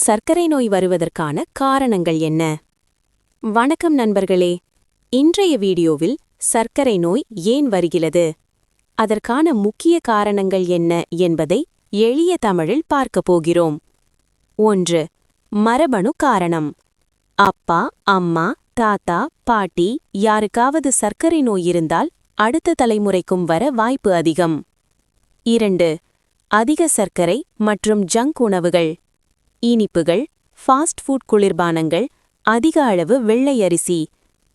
சர்க்கரை நோய் வருவதற்கான காரணங்கள் என்ன? வணக்கம் நண்பர்களே. இன்றைய வீடியோவில் சர்க்கரை நோய் ஏன் வருகிறது? அதற்கான முக்கிய காரணங்கள் என்ன என்பதை எளிய தமிழில் பார்க்கப் போகிறோம். ஒன்று மரபணு காரணம். அப்பா அம்மா தாத்தா பாட்டி யாருக்காவது சர்க்கரை நோய் இருந்தால் அடுத்த தலைமுறைக்கும் வர வாய்ப்பு அதிகம். இரண்டு அதிக சர்க்கரை மற்றும் ஜங்க் உணவுகள். இனிப்புகள் ஃபாஸ்ட் ஃபுட் குளிர்பானங்கள் அதிக அளவு வெள்ளை அரிசி.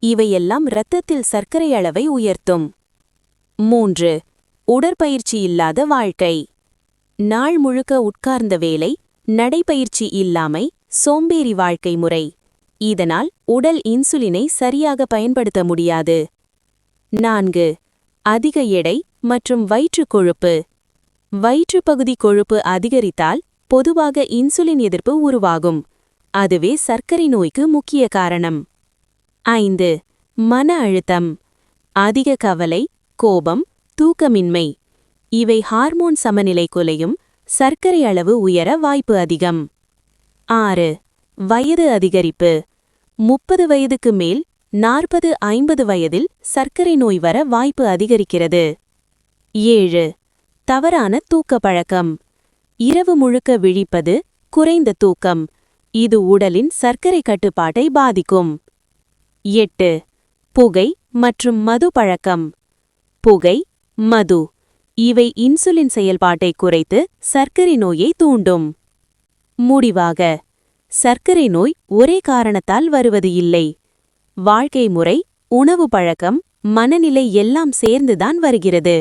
இவையெல்லாம் இரத்தத்தில் சர்க்கரை அளவை உயர்த்தும். மூன்று உடற்பயிற்சி இல்லாத வாழ்க்கை. நாள் முழுக்க உட்கார்ந்த வேலை நடைபயிற்சி இல்லாமை சோம்பேறி வாழ்க்கை முறை. இதனால் உடல் இன்சுலினை சரியாக பயன்படுத்த முடியாது. நான்கு அதிக எடை மற்றும் வயிற்றுக் கொழுப்பு. வயிற்றுப்பகுதி கொழுப்பு அதிகரித்தால் பொதுவாக இன்சுலின் எதிர்ப்பு உருவாகும். அதுவே சர்க்கரை நோய்க்கு முக்கிய காரணம். ஐந்து மன அழுத்தம். அதிக கவலை கோபம் தூக்கமின்மை. இவை ஹார்மோன் சமநிலை குலையும் சர்க்கரை அளவு உயர வாய்ப்பு அதிகம். ஆறு வயது அதிகரிப்பு. முப்பது வயதுக்கு மேல் நாற்பது ஐம்பது வயதில் சர்க்கரை நோய் வர வாய்ப்பு அதிகரிக்கிறது. ஏழு தவறான தூக்க பழக்கம். இரவு முழுக்க விழிப்பது குறைந்த தூக்கம். இது உடலின் சர்க்கரை கட்டுப்பாட்டை பாதிக்கும். எட்டு. புகை மற்றும் மது பழக்கம். புகை மது இவை இன்சுலின் செயல்பாட்டை குறைத்து சர்க்கரை நோயை தூண்டும். முடிவாக சர்க்கரை நோய் ஒரே காரணத்தால் வருவது இல்லை. வாழ்க்கை முறை உணவு பழக்கம் மனநிலை எல்லாம் சேர்ந்துதான் வருகிறது.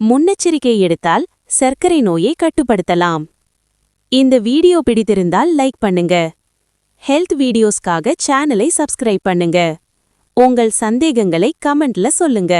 முன்னெச்சரிக்கை எடுத்தால் சர்க்கரை நோயை கட்டுப்படுத்தலாம். இந்த வீடியோ பிடித்திருந்தால் லைக் பண்ணுங்க. ஹெல்த் வீடியோஸ்க்காக சேனலை சப்ஸ்கிரைப் பண்ணுங்க. உங்கள் சந்தேகங்களை கமெண்ட்ல சொல்லுங்க.